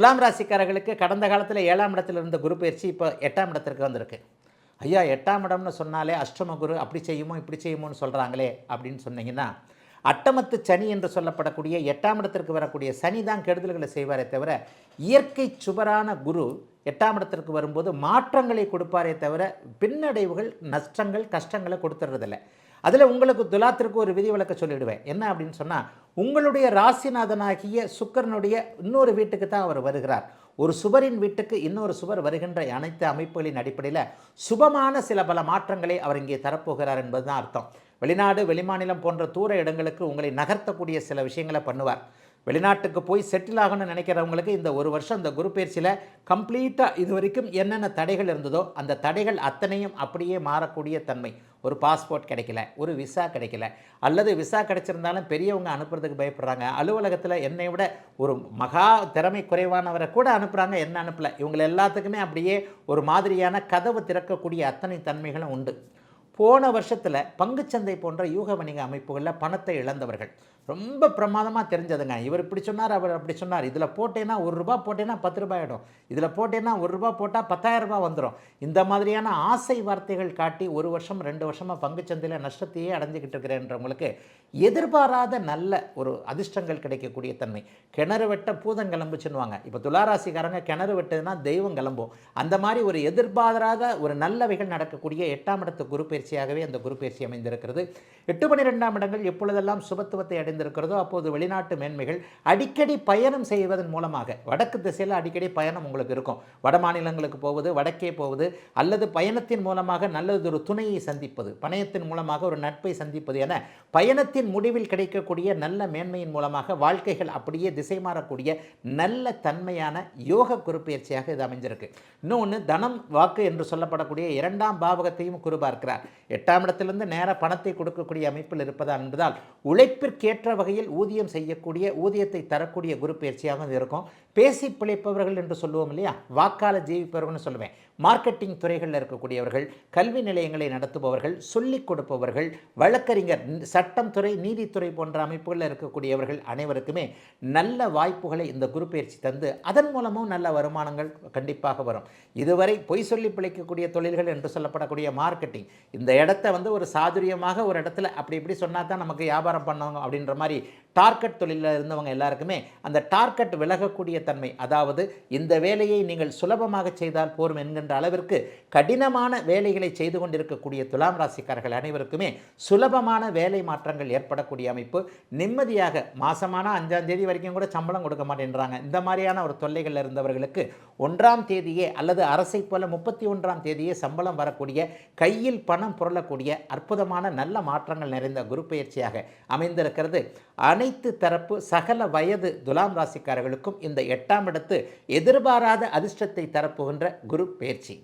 துலாம் ராசிக்காரர்களுக்கு கடந்த காலத்தில் ஏழாம் இடத்துல இருந்த குரு பயிற்சி இப்போ எட்டாம் இடத்திற்கு வந்திருக்கு. ஐயா எட்டாம் இடம்னு சொன்னாலே அஷ்டம குரு அப்படி செய்யுமோ இப்படி செய்யுமோன்னு சொல்கிறாங்களே அப்படின்னு சொன்னீங்கன்னா அட்டமத்து சனி என்று சொல்லப்படக்கூடிய எட்டாம் இடத்திற்கு வரக்கூடிய சனி தான் கெடுதல்களை செய்வாரே தவிர இயற்கை சுவரான குரு எட்டாம் இடத்திற்கு வரும்போது மாற்றங்களை கொடுப்பாரே தவிர பின்னடைவுகள் நஷ்டங்கள் கஷ்டங்களை கொடுத்துறதில்ல. அதில் உங்களுக்கு துலாத்திற்கு ஒரு விதிவிலக்க சொல்லிவிடுவேன் என்ன அப்படின்னு சொன்னால் உங்களுடைய ராசிநாதனாகிய சுக்கரனுடைய இன்னொரு வீட்டுக்கு தான் அவர் வருகிறார். ஒரு சுவரின் வீட்டுக்கு இன்னொரு சுவர் வருகின்ற அனைத்து அமைப்புகளின் அடிப்படையில் சுபமான சில பல மாற்றங்களை அவர் இங்கே தரப்போகிறார் என்பது தான் அர்த்தம். வெளிநாடு வெளிமாநிலம் போன்ற தூர இடங்களுக்கு உங்களை நகர்த்தக்கூடிய சில விஷயங்களை பண்ணுவார். வெளிநாட்டுக்கு போய் செட்டில் ஆகணும்னு நினைக்கிறவங்களுக்கு இந்த ஒரு வருஷம் இந்த குரு பயிற்சியில் கம்ப்ளீட்டாக இது வரைக்கும் என்னென்ன தடைகள் இருந்ததோ அந்த தடைகள் அத்தனையும் அப்படியே மாறக்கூடிய தன்மை. ஒரு பாஸ்போர்ட் கிடைக்கல ஒரு விசா கிடைக்கல அல்லது விசா கிடைச்சிருந்தாலும் பெரியவங்க அனுப்புறதுக்கு பயப்படுறாங்க. அலுவலகத்தில் என்னை விட ஒரு மகா திறமை குறைவானவரை கூட அனுப்புகிறாங்க என்ன அனுப்பல. இவங்களை எல்லாத்துக்குமே அப்படியே ஒரு மாதிரியான கதவு திறக்கக்கூடிய அத்தனை தன்மைகளும் உண்டு. போன வருஷத்தில் பங்குச்சந்தை போன்ற யூக வணிக அமைப்புகளில் பணத்தை இழந்தவர்கள். ரொம்ப பிரமாதமாக தெரிஞ்சதுங்க. இவர் இப்படி சொன்னார் அவர் அப்படி சொன்னார். இதில் போட்டேன்னா ஒரு ரூபா போட்டேன்னா பத்து ரூபாய் ஆகிடும் இதில் போட்டேன்னா ஒரு ரூபா போட்டால் பத்தாயிரம் ரூபாய் வந்துடும் இந்த மாதிரியான ஆசை வார்த்தைகள் காட்டி ஒரு வருஷம் ரெண்டு வருஷமாக பங்குச்சந்தையில் நஷ்டத்தையே அடைஞ்சிக்கிட்டு இருக்கிறேன்றவங்களுக்கு எதிர்பாராத நல்ல ஒரு அதிர்ஷ்டங்கள் கிடைக்கக்கூடிய தன்மை. கிணறு வெட்ட பூதம் கிளம்புச்சுன்னுவாங்க. இப்போ துளாராசிக்காரங்க கிணறு வெட்டதுன்னா தெய்வம் கிளம்பும். அந்த மாதிரி ஒரு எதிர்பாராத ஒரு நல்லவைகள் நடக்கக்கூடிய எட்டாம் இடத்து குரு பயிற்சியாகவே அந்த குரு பயிற்சி அமைந்திருக்கிறது. எட்டு பன்னிரெண்டாம் இடங்கள் எப்பொழுதெல்லாம் சுபத்துவத்தை அடைந்திருக்கிறதோ அப்போது வெளிநாட்டு மேன்மைகள் அடிக்கடி பயணம் செய்வதன் மூலமாக வடக்கு திசையில் அடிக்கடி பயணம் உங்களுக்கு இருக்கும். வட மாநிலங்களுக்கு போவது வடக்கே போவது அல்லது பயணத்தின் மூலமாக நல்லதொரு துணையை சந்திப்பது பணயத்தின் மூலமாக ஒரு நட்பை சந்திப்பது என பயணத்தின் முடிவில் கிடைக்கக்கூடிய நல்ல மேன்மையின் மூலமாக வாழ்க்கைகள் அப்படியே திசை மாறக்கூடிய நல்ல தன்மையான யோக குருப்பெயர்ச்சியாக இது அமைஞ்சிருக்கு. இன்னொன்று தனம் வாக்கு என்று சொல்லப்படக்கூடிய இரண்டாம் பாவகத்தையும் குரு பார்க்கிறார். எட்டாம் இடத்திலிருந்து நேர பணத்தை கொடுக்கக்கூடிய அமைப்பில் இருப்பதா என்பதால் உழைப்பிற்கேற்ற வகையில் ஊதியம் செய்யக்கூடிய ஊதியத்தை தரக்கூடிய குரு பயிற்சியாக இருக்கும். பேசி பிழைப்பவர்கள் என்று சொல்லுவோம் இல்லையா? வாக்கால ஜீவிப்பவர்கள்னு சொல்லுவேன். மார்க்கெட்டிங் துறைகளில் இருக்கக்கூடியவர்கள் கல்வி நிலையங்களை நடத்துபவர்கள் சொல்லிக் கொடுப்பவர்கள் வழக்கறிஞர் சட்டம் துறை நீதித்துறை போன்ற அமைப்புகளில் இருக்கக்கூடியவர்கள் அனைவருக்குமே நல்ல வாய்ப்புகளை இந்த குரு பயிற்சி தந்து அதன் மூலமும் நல்ல வருமானங்கள் கண்டிப்பாக வரும். இதுவரை பொய் சொல்லி பிழைக்கக்கூடிய தொழில்கள் என்று சொல்லப்படக்கூடிய மார்க்கெட்டிங் இந்த இடத்த வந்து ஒரு சாதுரியமாக ஒரு இடத்துல அப்படி இப்படி சொன்னால் தான் நமக்கு வியாபாரம் பண்ணணும் அப்படின்ற மாதிரி டார்கெட் தொழிலில் இருந்தவங்க எல்லாருக்குமே அந்த டார்கெட் விலகக்கூடிய தன்மை. அதாவது இந்த வேலையை நீங்கள் சுலபமாக செய்தால் போரும் என்கின்ற அளவிற்கு கடினமான வேலைகளை செய்து கொண்டிருக்கக்கூடிய துலாம் ராசிக்காரர்கள் அனைவருக்குமே சுலபமான வேலை மாற்றங்கள் ஏற்படக்கூடிய அமைப்பு. நிம்மதியாக மாசமான அஞ்சாம் தேதி வரைக்கும் கூட சம்பளம் கொடுக்க மாட்டேன்றாங்க. இந்த மாதிரியான ஒரு தொல்லைகளில் இருந்தவர்களுக்கு ஒன்றாம் தேதியே அல்லது அரசை போல முப்பத்தி ஒன்றாம் தேதியே சம்பளம் வரக்கூடிய கையில் பணம் புரளக்கூடிய அற்புதமான நல்ல மாற்றங்கள் நிறைந்த குரு பயிற்சியாக அமைந்திருக்கிறது. அனைத்து தரப்பு சகல வயது துலாம் ராசிக்காரர்களுக்கும் இந்த எட்டாம் இடத்து எதிர்பாராத அதிர்ஷ்டத்தை தரப்புகின்ற குரு பயிற்சி.